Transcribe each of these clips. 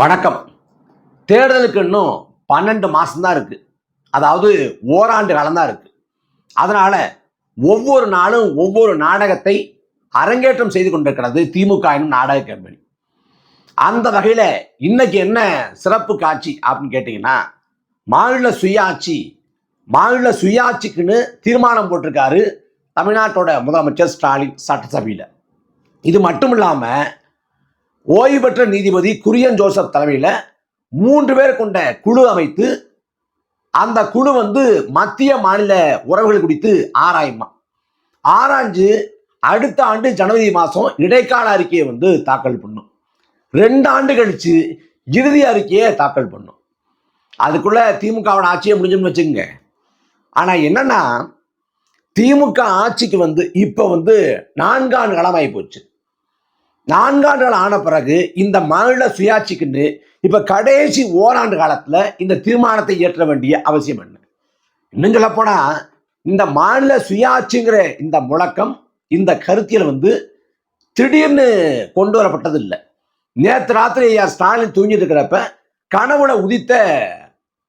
வணக்கம். தேர்தலுக்கு இன்னும் பன்னெண்டு மாதம்தான் இருக்குது அதாவது ஓராண்டு காலம்தான் இருக்குது அதனால் ஒவ்வொரு நாளும் ஒவ்வொரு நாடகத்தை அரங்கேற்றம் செய்து கொண்டிருக்கிறது திமுக எனும் நாடக கம்பெனி. அந்த வகையில் இன்னைக்கு என்ன சிறப்பு காட்சி அப்படின்னு கேட்டிங்கன்னா மாநில சுயாட்சி மாநில சுயாட்சிக்குன்னு தீர்மானம் போட்டிருக்காரு தமிழ்நாட்டோட முதலமைச்சர் ஸ்டாலின் சட்டசபையில். இது மட்டும் இல்லாமல் ஓய்வு பெற்ற நீதிபதி குரியன் ஜோசப் தலைமையில் மூன்று பேர் கொண்ட குழு அமைத்து அந்த குழு வந்து மத்திய மாநில உறவுகள் குறித்து ஆராயுமா? ஆராய்ஞ்சு அடுத்த ஆண்டு ஜனவரி மாதம் இடைக்கால அறிக்கையை வந்து தாக்கல் பண்ணும். ரெண்டு ஆண்டு கழிச்சு இறுதி அறிக்கையை தாக்கல் பண்ணும். அதுக்குள்ள திமுகவோட ஆட்சியை முடிஞ்சுன்னு வச்சுக்கோங்க. ஆனால் என்னன்னா திமுக ஆட்சிக்கு வந்து இப்போ வந்து நான்காண்டு காலமாகி போச்சு. நான்காண்டுகள் ஆன பிறகு இந்த மாநில சுயாட்சிக்குன்னு இப்ப கடைசி ஓராண்டு காலத்துல இந்த தீர்மானத்தை இயற்ற வேண்டிய அவசியம் என்ன? இன்னும் சொல்ல போனா இந்த மாநில சுயாட்சிங்கிற இந்த முழக்கம் இந்த கருத்தியல் வந்து திடீர்னு கொண்டு வரப்பட்டது இல்லை நேற்று ராத்திரி ஐயா ஸ்டாலின் தூங்கிட்டு இருக்கிறப்ப கனவுல உதித்த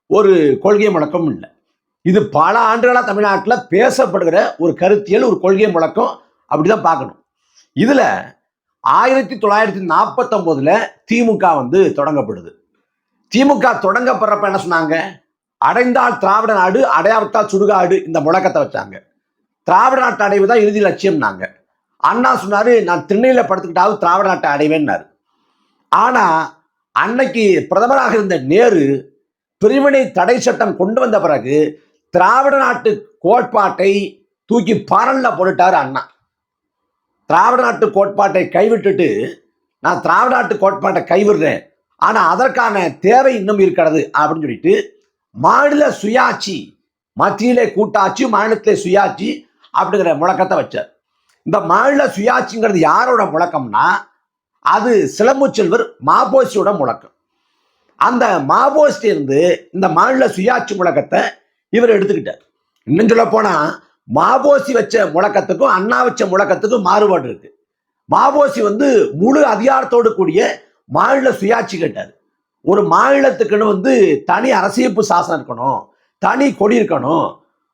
ஒரு கொள்கை முழக்கம் இல்லை. இது பல ஆண்டுகளாக தமிழ்நாட்டில் பேசப்படுகிற ஒரு கருத்தியல் ஒரு கொள்கை முழக்கம் அப்படிதான் பார்க்கணும். இதுல ஆயிரத்தி தொள்ளாயிரத்தி நாற்பத்தொம்போதுல திமுக வந்து தொடங்கப்படுது. திமுக தொடங்கப்படுறப்ப என்ன சொன்னாங்க? அடைந்தால் திராவிட நாடு அடையாவிட்டால் சுடுகாடு இந்த முழக்கத்தை வச்சாங்க. திராவிட நாட்டு அடைவு தான் இறுதி லட்சியம்னாங்க. அண்ணா சொன்னாரு நான் திண்ணையில படுத்துக்கிட்டாவது திராவிட நாட்டை அடைவேன்னாரு. ஆனா அன்னைக்கு பிரதமராக இருந்த நேரு பிரிவினை தடை சட்டம் கொண்டு வந்த பிறகு திராவிட நாட்டு கோட்பாட்டை தூக்கி பரல்ல போட்டுட்டாரு அண்ணா. திராவிட நாட்டு கோட்பாட்டை கைவிட்டுட்டு நான் திராவிட நாட்டு கோட்பாட்டை கைவிடுறேன். ஆனால் அதற்கான தேவை இன்னும் இருக்கிறது அப்படின்னு சொல்லிட்டு மாநில சுயாட்சி மத்தியிலே கூட்டாட்சி மாநிலத்திலே சுயாட்சி அப்படிங்கிற முழக்கத்தை வச்சார். இந்த மாநில சுயாட்சிங்கிறது யாரோட முழக்கம்னா அது சிலம்பு செல்வர் மாபோசியோட முழக்கம். அந்த மாபோசி இந்த மாநில சுயாட்சி முழக்கத்தை இவர் எடுத்துக்கிட்டார். இன்னும் சொல்ல போனால் மாபோசி வச்ச முழக்கத்துக்கும் அண்ணா வச்ச முழக்கத்துக்கும் மாறுபாடு இருக்கு. மாபோசி வந்து முழு அதிகாரத்தோடு கூடிய மாநில சுயாட்சி கேட்டார். ஒரு மாநிலத்துக்குன்னு வந்து தனி அரசியப்பு சாசனம் இருக்கணும் தனி கொடி இருக்கணும்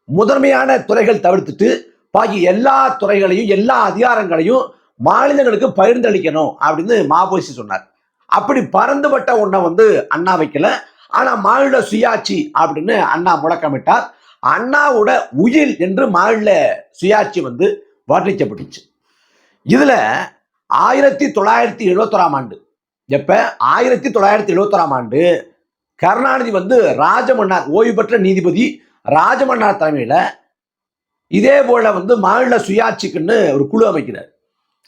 முதன்மையான துறைகள் தவிர்த்துட்டு பாக்கி எல்லா துறைகளையும் எல்லா அதிகாரங்களையும் மாநிலங்களுக்கு பகிர்ந்தளிக்கணும் அப்படின்னு மாபோசி சொன்னார். அப்படி பறந்துபட்ட ஒன்றை வந்து அண்ணா வைக்கல. ஆனால் மாநில சுயாட்சி அப்படின்னு அண்ணா முழக்கமிட்டார். அண்ணாவோட உயில் என்று மாநில சுயாட்சி வந்து வர்ணிக்கப்பட்டுச்சு இதுல ஆயிரத்தி தொள்ளாயிரத்தி எழுபத்தொராம் ஆண்டு எப்ப? ஆயிரத்தி தொள்ளாயிரத்தி எழுபத்தொராம் ஆண்டு கருணாநிதி வந்து ராஜமன்னார் ஓய்வு பெற்ற நீதிபதி ராஜமன்னார் தலைமையில இதே போல வந்து மாநில சுயாட்சிக்குன்னு ஒரு குழு அமைக்கிறார்.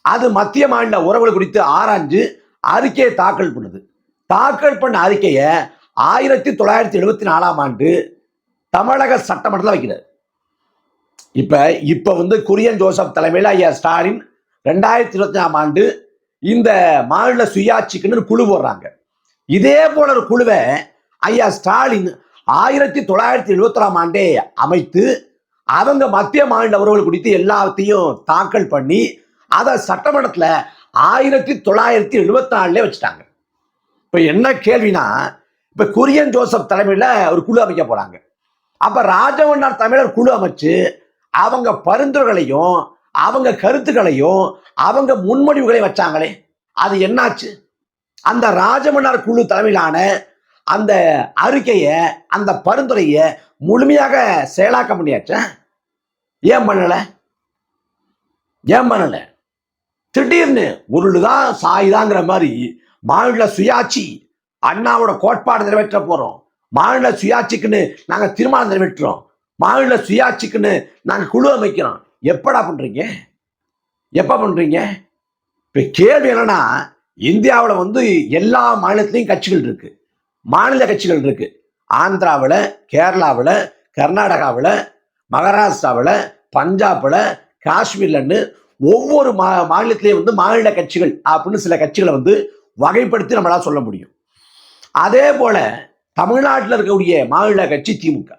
அது மத்திய மாநில உறவுகள் குறித்து ஆராய்ஞ்சு அறிக்கையை தாக்கல் பண்ணுது. தாக்கல் பண்ண அறிக்கையை ஆயிரத்தி தொள்ளாயிரத்தி எழுபத்தி நாலாம் ஆண்டு தமிழக சட்டமன்றத்தில் வைக்கிறார். இப்ப இப்ப வந்து குரியன் ஜோசப் தலைமையில் ஐயா ஸ்டாலின் ரெண்டாயிரத்தி இருபத்தி நாலாம் ஆண்டு இந்த மாநில சுயாட்சிக்குன்னு குழு போடுறாங்க. இதே போல ஒரு குழுவை ஐயா ஸ்டாலின் ஆயிரத்தி தொள்ளாயிரத்தி எழுபத்தொராம் ஆண்டே அமைத்து அவங்க மத்திய மாநில உறவுகள் குறித்து எல்லாத்தையும் தாக்கல் பண்ணி அதை சட்டமன்றத்தில் ஆயிரத்தி தொள்ளாயிரத்தி எழுபத்தி நாலுலே வச்சுட்டாங்க. இப்போ என்ன கேள்வினா இப்போ குரியன் ஜோசப் தலைமையில் ஒரு குழு அமைக்க போகிறாங்க அப்ப ராஜவண்ணார் தமிழர் குழு அமைச்சு அவங்க பரிந்துரைகளையும் அவங்க கருத்துக்களையும் அவங்க முன்மொழிவுகளையும் வச்சாங்களே. அது என்னாச்சு? அந்த ராஜமன்னார் குழு தலைமையிலான அந்த அறிக்கையை அந்த பரிந்துரையை முழுமையாக செயலாக்க முடியாச்ச? ஏன் பண்ணல? ஏன் பண்ணல? திடீர்னு உருளுதான் சாயுதாங்கிற மாதிரி மாநில சுயாட்சி அண்ணாவோட கோட்பாடு நிறைவேற்ற போறோம். மாநில சுயாட்சிக்குன்னு நாங்கள் தீர்மானம் நிறைவேற்றுறோம். மாநில சுயாட்சிக்குன்னு நாங்கள் குழு அமைக்கிறோம். எப்படா பண்ணுறீங்க எப்போ பண்ணுறீங்க இப்போ கேள்வி என்னன்னா இந்தியாவில் வந்து எல்லா மாநிலத்திலையும் கட்சிகள் இருக்கு. மாநில கட்சிகள் இருக்கு. ஆந்திராவில் கேரளாவில் கர்நாடகாவில் மகாராஷ்டிராவில் பஞ்சாபில் காஷ்மீர்லன்னு ஒவ்வொரு மா மாநிலத்திலையும் வந்து மாநில கட்சிகள் அப்படின்னு சில கட்சிகளை வந்து வகைப்படுத்தி நம்மளால் சொல்ல முடியும். அதே போல் தமிழ்நாட்டில் இருக்கக்கூடிய மாநில கட்சி திமுக.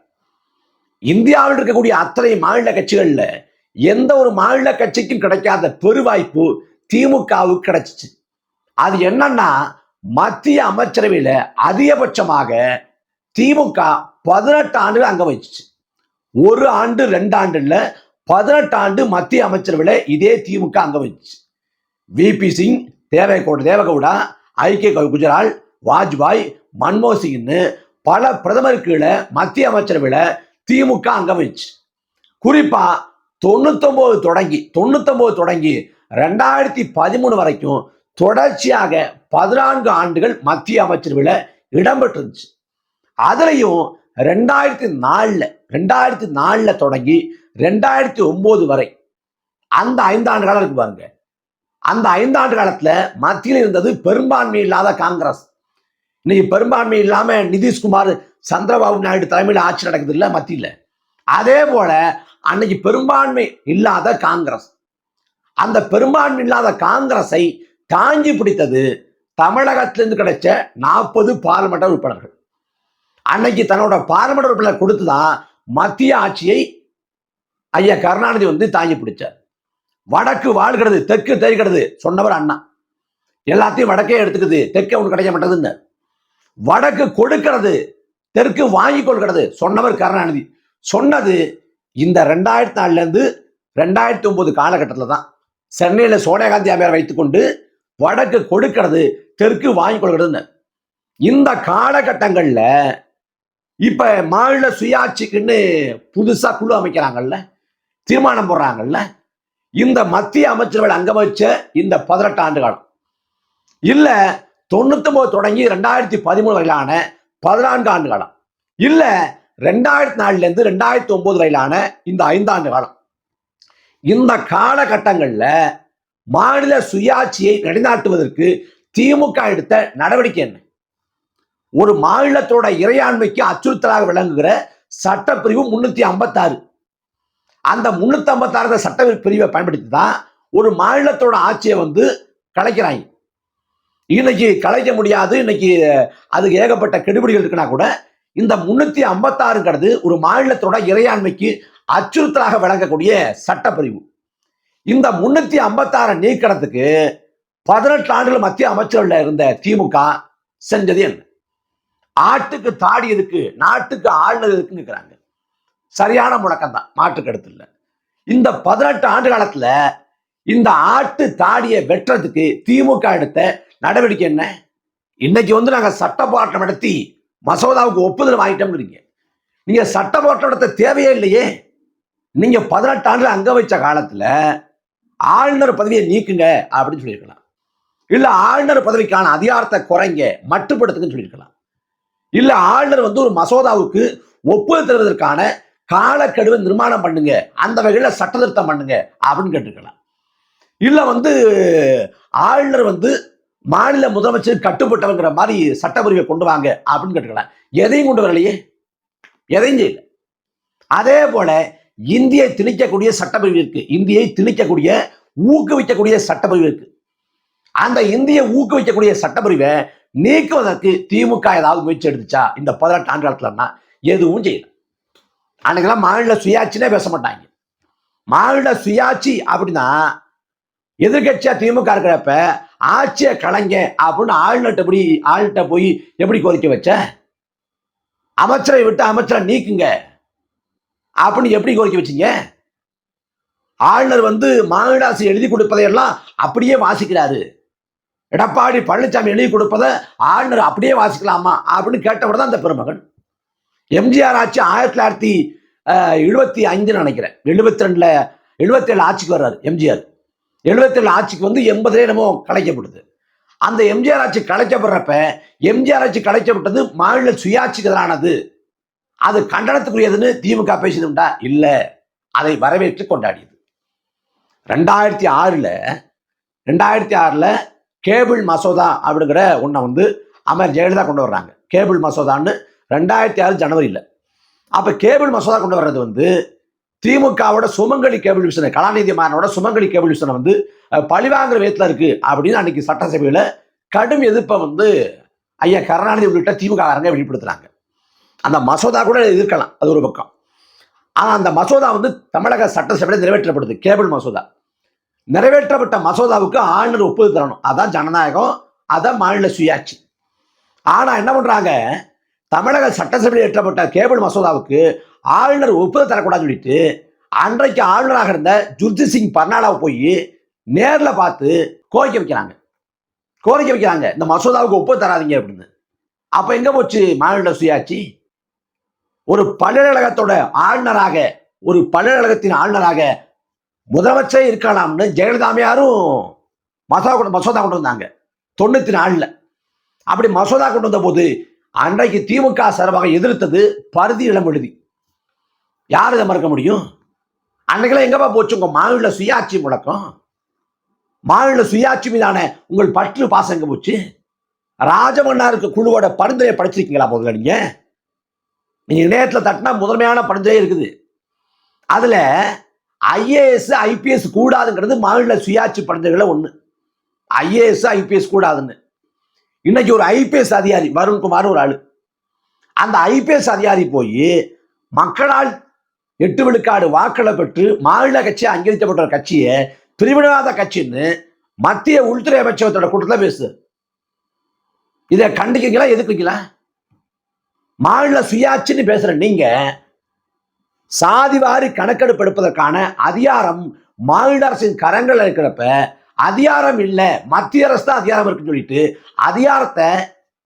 இந்தியாவில் இருக்கக்கூடிய அத்தனை மாநில கட்சிகளில் எந்த ஒரு மாநில கட்சிக்கும் கிடைக்காத பெருவாய்ப்பு திமுகவுக்கு கிடைச்சிச்சு. அது என்னன்னா மத்திய அமைச்சரவையில் அதிகபட்சமாக திமுக பதினெட்டு ஆண்டுகள் அங்க வச்சுச்சு. ஒரு ஆண்டு ரெண்டு ஆண்டு பதினெட்டு ஆண்டு மத்திய அமைச்சரவையில் இதே திமுக அங்க வச்சுச்சு. விபி சிங் தேவேகவுடா தேவகவுடா ஐக்கிய குஜரால் வாஜ்பாய் மன்மோகன் சிங்னு பல பிரதமர் கீழே மத்திய அமைச்சரவையில் திமுக அங்கமிச்சு குறிப்பா தொண்ணூத்தொன்பது தொடங்கி தொண்ணூத்தொன்பது தொடங்கி ரெண்டாயிரத்தி பதிமூணு வரைக்கும் தொடர்ச்சியாக பதினான்கு ஆண்டுகள் மத்திய அமைச்சரவையில் இடம்பெற்றிருந்துச்சு. அதுலேயும் ரெண்டாயிரத்தி நாலில் ரெண்டாயிரத்தி நாலில் தொடங்கி ரெண்டாயிரத்தி ஒம்பது வரை. அந்த ஐந்தாண்டு காலம் இருக்கு பாருங்க. அந்த ஐந்தாண்டு காலத்துல மத்தியில் இருந்தது பெரும்பான்மை இல்லாத காங்கிரஸ். இன்னைக்கு பெரும்பான்மை இல்லாம நிதிஷ்குமார் சந்திரபாபு நாயுடு தலைமையில் ஆட்சி நடக்குது இல்ல மத்தியில். அதே போல அன்னைக்கு பெரும்பான்மை இல்லாத காங்கிரஸ். அந்த பெரும்பான்மை இல்லாத காங்கிரஸை தாங்கி பிடித்தது தமிழகத்திலிருந்து கிடைச்ச நாற்பது பார்லிமெண்ட் உறுப்பினர்கள். அன்னைக்கு தன்னோட பார்லிமெண்ட் உறுப்பினர் கொடுத்துதான் மத்திய ஆட்சியை ஐயா கருணாநிதி வந்து தாங்கி பிடிச்சார். வடக்கு வாழ்கிறது தெற்கு தெரிகிறது சொன்னவர் அண்ணா. எல்லாத்தையும் வடக்கே எடுத்துக்குது தெற்கே ஒன்று கிடைக்க மாட்டேதுன்னு வடக்கு கொடுக்கிறது தெற்கு வாங்கி கொள்கிறது சொன்னவர் கருணாநிதி. சொன்னது இந்த ரெண்டாயிரத்தி நாலுலேருந்து ரெண்டாயிரத்தி ஒன்பது காலகட்டத்தில் தான் சென்னையில் சோனியா காந்தி அம்மையார் வைத்துக்கொண்டு வடக்கு கொடுக்கிறது தெற்கு வாங்கி கொள்கிறதுன்னு. இந்த காலகட்டங்களில் இப்போ மாநில சுயாட்சிக்குன்னு புதுசாக குழு அமைக்கிறாங்கல்ல தீர்மானம் போடுறாங்கல்ல இந்த மத்திய அமைச்சர்கள் அங்க வச்ச இந்த பதினெட்டு ஆண்டு காலம். இல்லை தொண்ணூத்தொன்பது தொடங்கி ரெண்டாயிரத்தி பதிமூணு வரையிலான பதினான்கு ஆண்டு காலம். இல்ல ரெண்டாயிரத்தி நாலுல இருந்து ரெண்டாயிரத்தி ஒன்பது வரையிலான இந்த ஐந்தாண்டு காலம். இந்த காலகட்டங்கள்ல மாநில சுயாட்சியை நிலைநாட்டுவதற்கு திமுக எடுத்த நடவடிக்கை என்ன? ஒரு மாநிலத்தோட இறையாண்மைக்கு அச்சுறுத்தலாக விளங்குகிற சட்டப்பிரிவு முன்னூத்தி ஐம்பத்தாறு. அந்த முன்னூத்தி ஐம்பத்தாறு சட்ட பிரிவை பயன்படுத்தி தான் ஒரு மாநிலத்தோட ஆட்சியை வந்து கலைக்கிறாங்க. இன்னைக்கு கலைக்க முடியாது. இன்னைக்கு அதுக்கு ஏகப்பட்ட கெடுபிடிகள் இருக்குன்னா கூட இந்த முன்னூத்தி ஐம்பத்தாறுங்கிறது ஒரு மாநிலத்தோட இறையாண்மைக்கு அச்சுறுத்தலாக விளங்கக்கூடிய சட்டப்பிரிவு. இந்த முன்னூத்தி ஐம்பத்தாறு நீக்கிறதுக்கு பதினெட்டு ஆண்டுகள் மத்திய அமைச்சர்கள் இருந்த திமுக செஞ்சது என்ன? ஆட்டுக்கு தாடி இருக்கு நாட்டுக்கு ஆளுநர் இருக்குங்கிறாங்க சரியான முழக்கம் தான் மாட்டுக்கடுத்து இல்லை. இந்த பதினெட்டு ஆண்டு காலத்துல இந்த ஆட்டு தாடியை வெட்டுறதுக்கு திமுக எடுத்த நடவடிக்கை என்ன? இன்னைக்கு வந்து நாங்கள் சட்ட போராட்டம் நடத்தி மசோதாவுக்கு ஒப்புதல் வாங்கிட்டோம்ங்கிறீங்க. நீங்கள் சட்ட போராட்டம் நடத்த தேவையே இல்லையே. நீங்கள் பதினெட்டு ஆண்டு அங்க வச்ச காலத்தில் ஆளுநர் பதவியை நீக்குங்க அப்படின்னு சொல்லியிருக்கலாம். இல்லை ஆளுநர் பதவிக்கான அதிகாரத்தை குறைங்க மட்டுப்படுத்துங்கன்னு சொல்லியிருக்கலாம். இல்லை ஆளுநர் வந்து ஒரு மசோதாவுக்கு ஒப்புதல் தருவதற்கான காலக்கெடுவை நிர்மாணம் பண்ணுங்க அந்த வகையில் சட்ட திருத்தம் பண்ணுங்க அப்படின்னு கேட்டிருக்கலாம். இல்லை வந்து ஆளுநர் வந்து மாநில முதலமைச்சர் கட்டுப்பட்டவங்கிற மாதிரி சட்டப்பிரிவை கொண்டு வாங்க அப்படின்னு கேட்டுக்கலாம் எதையும் கொண்டு வரலையே? எதையும் செய்யல. அதே போல இந்தியை திணிக்கக்கூடிய சட்டப்பிரிவு இருக்கு. இந்தியை திணிக்கக்கூடிய ஊக்குவிக்கக்கூடிய சட்டப்பிரிவு இருக்கு. அந்த இந்தியை ஊக்குவிக்கக்கூடிய சட்டப்பிரிவை நீக்குவதற்கு திமுக ஏதாவது முயற்சி எடுத்துச்சா? இந்த பதினெட்டு ஆண்டு காலத்துலன்னா எதுவும் செய்யல. அன்னைக்கெல்லாம் மாநில சுயாட்சினே பேச மாட்டாங்க. மாநில சுயாட்சி அப்படின்னா எதிர்கட்சியா திமுக இருக்கிறப்ப ஆட்சியை கலைங்க அப்படின்னு ஆளுநர்கிட்ட எப்படி ஆள்கிட்ட போய் எப்படி கோரிக்கை வச்ச? அமைச்சரை விட்டு அமைச்சரை நீக்குங்க அப்படின்னு எப்படி கோரிக்கை வச்சீங்க? ஆளுநர் வந்து மாநிலாசி எழுதி கொடுப்பதையெல்லாம் அப்படியே வாசிக்கிறாரு. எடப்பாடி பழனிசாமி எழுதி கொடுப்பதை ஆளுநர் அப்படியே வாசிக்கலாமா அப்படின்னு கேட்டவர் தான் அந்த பெருமகன். எம்ஜிஆர் ஆட்சி ஆயிரத்தி தொள்ளாயிரத்தி எழுபத்தி அஞ்சுன்னு நினைக்கிறேன். எழுபத்தி ரெண்டுல எழுபத்தி ஏழு ஆட்சிக்கு வர்றாரு எம்ஜிஆர். எழுபத்தேழு ஆட்சிக்கு வந்து எண்பதுல என்னமோ கலைக்கப்படுது. அந்த எம்ஜிஆர் ஆட்சி கலைக்கப்படுறப்ப எம்ஜிஆர் ஆட்சி கலைக்கப்பட்டது மாநில சுயாட்சிக்கு எதிரானது. அது கண்டனத்துக்குரியதுன்னு திமுக பேசியதுண்டா இல்லை. அதை வரவேற்று கொண்டாடியது. ரெண்டாயிரத்தி ஆறில் ரெண்டாயிரத்தி ஆறில் கேபிள் மசோதா அப்படிங்கிற ஒன்றை வந்து அமர் ஜெயலலிதா கொண்டு வர்றாங்க. கேபிள் மசோதான்னு ரெண்டாயிரத்தி ஆறு ஜனவரியில். அப்போ கேபிள் மசோதா கொண்டு வர்றது வந்து திமுகவோட சுமங்கலி கேபிள் விஷனை கலாநிதி மாறனோட சுமங்கலி கேபிள் விஷனை வந்து பழிவாங்கிற பழிவாங்குற விதத்தில் இருக்கு அப்படின்னு அன்னைக்கு சட்டசபையில் கடும் எதிர்ப்பை வந்து ஐயா கருணாநிதி உள்ளிட்ட திமுக காரங்க வெளிப்படுத்துறாங்க. அந்த மசோதா கூட எதிர்க்கலாம் அது ஒரு பக்கம். ஆனால் அந்த மசோதா வந்து தமிழக சட்டசபையில் நிறைவேற்றப்படுது கேபிள் மசோதா. நிறைவேற்றப்பட்ட மசோதாவுக்கு ஆளுநர் ஒப்புதல் தரணும். அதான் ஜனநாயகம் அதான் மாநில சுயாட்சி. ஆனா என்ன பண்றாங்க? தமிழக சட்டசபையில் ஏற்றப்பட்ட கேபிள் மசோதாவுக்கு ஆளுநர் ஒப்புதல் தரக்கூடாதுன்னு சொல்லிட்டு அன்றைக்கு ஆளுநராக இருந்த ஜுர்ஜித் சிங் பர்னாலாவை போய் நேரில் பார்த்து கோரிக்கை வைக்கிறாங்க. கோரிக்கை வைக்கிறாங்க. இந்த மசோதாவுக்கு ஒப்புதல் தராதீங்க அப்படின்னு. அப்போ எங்கே போச்சு மாநில சுயாட்சி? ஒரு பல்கலைக்கழகத்தோட ஆளுநராக ஒரு பல்கலைக்கழகத்தின் ஆளுநராக முதலமைச்சரே இருக்கலாம்னு ஜெயலலிதாமையாரும் மசோதா கொண்டு மசோதா கொண்டு வந்தாங்க. தொண்ணூத்தி நாலுல. அப்படி மசோதா கொண்டு வந்த போது அன்றைக்கு திமுக சார்பாக எதிர்த்தது பருதி இளம் எழுதி. யார் இதை மறக்க முடியும்? அன்னைக்கெல்லாம் எங்கப்பா போச்சு? உங்கள் மாநில சுயாட்சி முழக்கம். மாநில சுயாட்சி மீதான உங்கள் பற்று பாசம் எங்கே போச்சு? ராஜமன்னாருக்கு குழுவோட பரிந்துரையை படிச்சிருக்கீங்களா முதல்ல நீங்க? நீங்கள் இணையத்தில் தட்டினா முதன்மையான பரிந்துரை இருக்குது. அதில் ஐஏஎஸ் ஐபிஎஸ் கூடாதுங்கிறது மாநில சுயாட்சி பரிந்துரைகளை ஒன்று ஐஏஎஸ் ஐபிஎஸ் கூடாதுன்னு. இன்னைக்கு ஒரு ஐபிஎஸ் அதிகாரி வருண்குமார் ஒரு ஆள். அந்த ஐபிஎஸ் அதிகாரி போய் மக்களால் எட்டு விழுக்காடு வாக்களை பெற்று மாநில கட்சி அங்கீகரிக்கப்பட்ட ஒரு கட்சியை பிரிவினவாத கட்சின்னு மத்திய உள்துறை அமைச்சகத்தோட கூட்டத்தில் பேசு இதை கண்டிக்கிறீங்களா? எதுக்குங்களா மாநில சுயாட்சின்னு பேசுற நீங்க சாதிவாரி கணக்கெடுப்பு எடுப்பதற்கான அதிகாரம் மாநில அரசின் கரங்கள் இருக்கிறப்ப அதிகாரம் இல்லை. மத்திய அரசு தான் அதிகாரம் இருக்குன்னு சொல்லிட்டு அதிகாரத்தை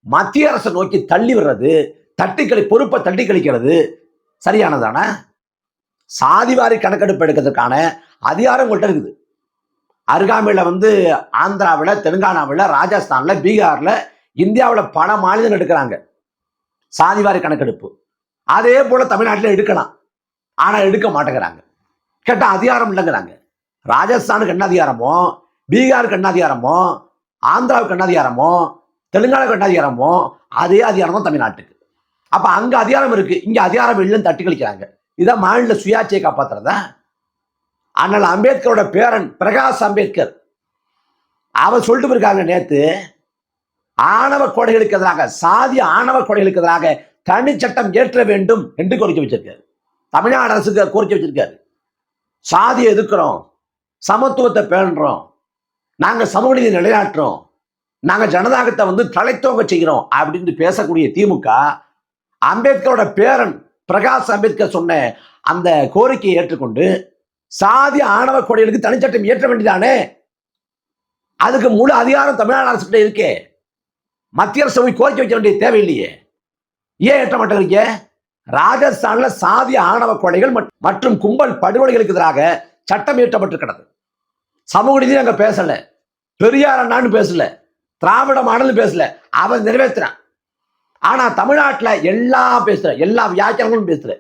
மத்திய அரசை நோக்கி தள்ளி விடுறது தட்டி கழி பொறுப்பை தட்டி கழிக்கிறது சரியானதானே? சாதிவாரி கணக்கெடுப்பு எடுக்கிறதுக்கான அதிகாரம் உங்கள்கிட்ட இருக்குது. அருகாமையில் வந்து ஆந்திராவில் தெலுங்கானாவில் ராஜஸ்தானில் பீகாரில் இந்தியாவில் பல மாநிலங்கள் எடுக்கிறாங்க. சாதிவாரி கணக்கெடுப்பு. அதே போல் தமிழ்நாட்டில் எடுக்கலாம். ஆனால் எடுக்க மாட்டேங்கிறாங்க. கேட்டால் அதிகாரம் இல்லைங்கிறாங்க. ராஜஸ்தானுக்கு என்ன அதிகாரமோ பீகாருக்கு என்ன அதிகாரமோ ஆந்திராவுக்கு என்ன அதிகாரமோ தெலுங்கானாவுக்கு என்ன அதிகாரமோ அதே அதிகாரம் தான் தமிழ்நாட்டுக்கு. அப்போ அங்கே அதிகாரம் இருக்குது இங்கே அதிகாரம் இல்லைன்னு தட்டி கழிக்கிறாங்க. இதான் மாநில சுயாட்சியை காப்பாத்துறதா? ஆனால் அம்பேத்கரோட பேரன் பிரகாஷ் அம்பேத்கர் அவர் சொல்லிட்டு இருக்காங்க நேத்து ஆணவ கொடைகளுக்கு எதிராக சாதி ஆணவ கொடைகளுக்கு எதிராக தனி சட்டம் ஏற்ற வேண்டும் என்று கோரிக்கை வச்சிருக்காரு. தமிழ்நாடு அரசுக்கு கோரிக்கை வச்சிருக்காரு. சாதியை எதிர்க்கிறோம் சமத்துவத்தை பேணுறோம் நாங்கள் சமூக நீதி நிலையாட்டுறோம் நாங்கள் ஜனநாயகத்தை வந்து தலைத்தோங்க செய்கிறோம் அப்படின்னு பேசக்கூடிய திமுக அம்பேத்கரோட பேரன் பிரகாஷ் அம்பேத்கர் சொன்ன அந்த கோரிக்கையை ஏற்றுக்கொண்டு சாதி ஆணவ கொடைகளுக்கு தனிச்சட்டம் இயற்ற வேண்டியதானே? அதுக்கு முழு அதிகாரம் தமிழ்நாடு அரசு கிட்ட இருக்கே. மத்திய அரசு போய் கோரிக்கை வைக்க வேண்டிய தேவையில்லையே. ஏன் ஏற்ற மாட்டேங்கிறீங்க ராஜஸ்தான்ல சாதி ஆணவ கொலைகள் மற்றும் கும்பல் படுகொலைகளுக்கு எதிராக சட்டம் இயற்றப்பட்டிருக்கிறது. சமூக நீதி அங்கே பேசல. பெரியார் அண்ணான்னு பேசல. திராவிட மாடல் பேசல. அவன் நிறைவேற்றினான் ஆனா தமிழ்நாட்டில் எல்லாம் பேசுற எல்லா வியாக்கியங்களும் பேசுற.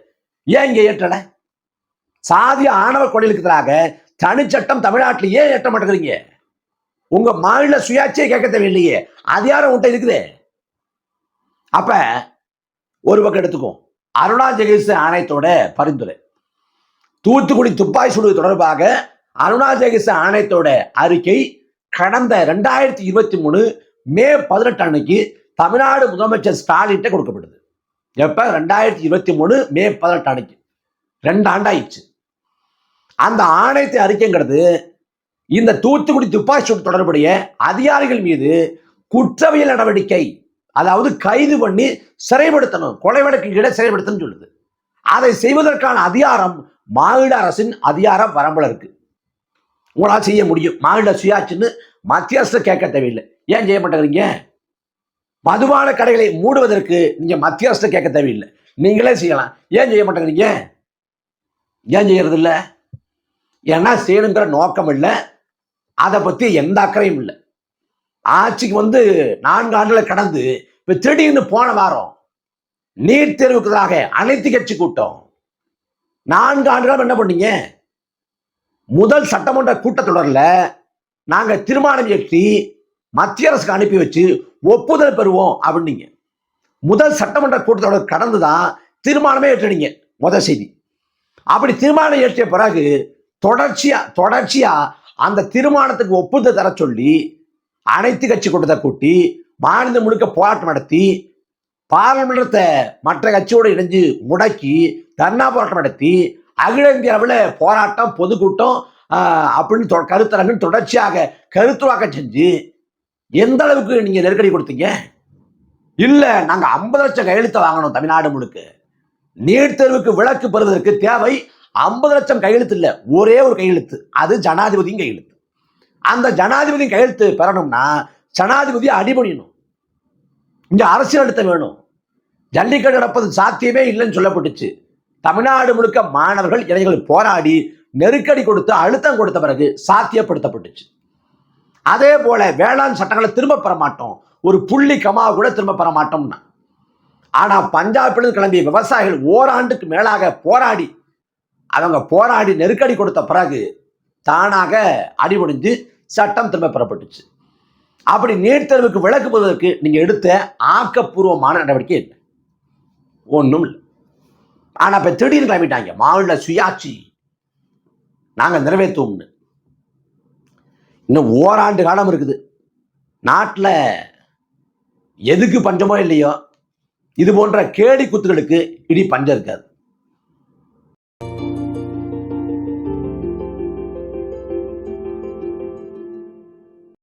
ஏன் இங்க ஏற்றல? சாதி ஆணவ கொலைகளுக்கு எதிராக தனிச்சட்டம் தமிழ்நாட்டில் ஏன் ஏற்ற மாட்டேங்கிறீங்க? உங்க மாநில சுயாட்சியை கேட்க தேவையில்லையே. அதிகாரம் உன்ட்ட இருக்குதே? அப்ப ஒரு பக்கம் எடுத்துக்கும் அருணா ஜெகதீஷ் ஆணையத்தோட பரிந்துரை. தூத்துக்குடி துப்பாய் சுடுவது தொடர்பாக அருணா ஜெகதீஷ் ஆணையத்தோட அறிக்கை கடந்த ரெண்டாயிரத்தி இருபத்தி மூணு மே பதினெட்டு அன்னைக்கு தமிழ்நாடு முதலமைச்சர் ஸ்டாலின்கிட்ட கொடுக்கப்படுது. எப்ப? ரெண்டாயிரத்தி இருபத்தி மூணு மே பதினெட்டு அன்னைக்கு. ரெண்டு ஆண்டாயிடுச்சு. அந்த ஆணையத்தை அறிக்கைங்கிறது இந்த தூத்துக்குடி துப்பாக்கி சூடு தொடர்புடைய அதிகாரிகள் மீது குற்றவியல் நடவடிக்கை அதாவது கைது பண்ணி சிறைப்படுத்தணும் கொலை வழக்கு இட சிறைப்படுத்தணும் சொல்லுது. அதை செய்வதற்கான அதிகாரம் மாநில அரசின் அதிகார வரம்புல இருக்கு. உங்களால் செய்ய முடியும். மாநில சுயாட்சின்னு மத்திய அரசு கேட்க தேவையில்லை. ஏன் செய்ய மாட்டேங்கிறீங்க மதுபான கடைகளை மூடுவதற்கு நீங்க மத்திய அரசு கேட்க தேவையில்லை. நீங்களே செய்யலாம். ஏன் செய்ய மாட்டேங்கிறீங்க? ஏன் செய்யறது இல்லை ஏன்னா செய்யணுங்கிற நோக்கம் இல்லை. அதை பத்தி எந்த அக்கறையும் இல்லை. ஆட்சிக்கு வந்து நான்கு ஆண்டுகளை கடந்து இப்ப திடீர்னு போன வாரம் நீட் தேர்வுக்குதாக அனைத்து கட்சி கூட்டம். நான்கு ஆண்டுகளும் என்ன பண்ணீங்க? முதல் சட்டமன்ற கூட்டத்தொடர்ல நாங்க தீர்மானம் இயற்றி மத்திய அரசுக்கு அனுப்பி வச்சு ஒப்புதல் பெறுவோம் அப்படின்னீங்க. முதல் சட்டமன்ற கூட்டத்தொடர் கடந்து தான் தீர்மானமே ஏற்றினீங்க முதல் செய்தி. அப்படி தீர்மானம் ஏற்றிய பிறகு தொடர்ச்சியா தொடர்ச்சியா அந்த தீர்மானத்துக்கு ஒப்புதல் தர சொல்லி அனைத்து கட்சி கூட்டத்தை கூட்டி மாநிலம் முழுக்க போராட்டம் நடத்தி பாராளுமன்றத்தை மற்ற கட்சியோடு இணைஞ்சு முடக்கி தர்ணா போராட்டம் நடத்தி அகில இந்திய அளவில் போராட்டம் பொதுக்கூட்டம் அப்படின்னு தொ- கருத்தரங்கு தொடர்ச்சியாக கருத்துவாக்கம் செஞ்சு எந்த அளவுக்கு நீங்க நெருக்கடி கொடுத்தீங்க? இல்ல நாங்க ஐம்பது லட்சம் கையெழுத்தை வாங்கணும் தமிழ்நாடு முழுக்க. நீட் தேர்வுக்கு விளக்கு பெறுவதற்கு தேவை ஐம்பது லட்சம் கையெழுத்து இல்ல ஒரே ஒரு கையெழுத்து. அது ஜனாதிபதியும் கையெழுத்து. அந்த ஜனாதிபதியும் கையெழுத்து பெறணும்னா ஜனாதிபதியை அடிபணியணும். இங்க அரசியல் அழுத்தம் வேணும். ஜல்லிக்கட்டு நடப்பது சாத்தியமே இல்லைன்னு சொல்லப்பட்டுச்சு. தமிழ்நாடு முழுக்க மாணவர்கள் இளைஞர்கள் போராடி நெருக்கடி கொடுத்து அழுத்தம் கொடுத்த பிறகு சாத்தியப்படுத்தப்பட்டுச்சு. அதே போல வேளாண் சட்டங்களை திரும்ப பெற மாட்டோம். ஒரு புள்ளி கமா கூட திரும்ப பெற மாட்டோம்னா. ஆனா பஞ்சாபிலிருந்து கிளம்பிய விவசாயிகள் ஓராண்டுக்கு மேலாக போராடி அவங்க போராடி நெருக்கடி கொடுத்த பிறகு தானாக அடிபணிஞ்சு சட்டம் திரும்ப பெறப்பட்டுச்சு. அப்படி நீட் தேர்வுக்கு விலக்கு பெறுவதற்கு நீங்க எடுத்த ஆக்கப்பூர்வமான நடவடிக்கை என்ன? ஒன்றும் இல்லை. ஆனா இப்ப திடீர்னு கிளம்பிட்டாங்க. மாநில சுயாட்சி. நாங்கள் நிறைவேற்றுவோம்னு. இன்னும் ஓராண்டு காலம் இருக்குது. நாட்டில் எதுக்கு பஞ்சமோ இல்லையோ இது போன்ற கேடி குத்துகளுக்கு இனி பஞ்சம் இருக்காது.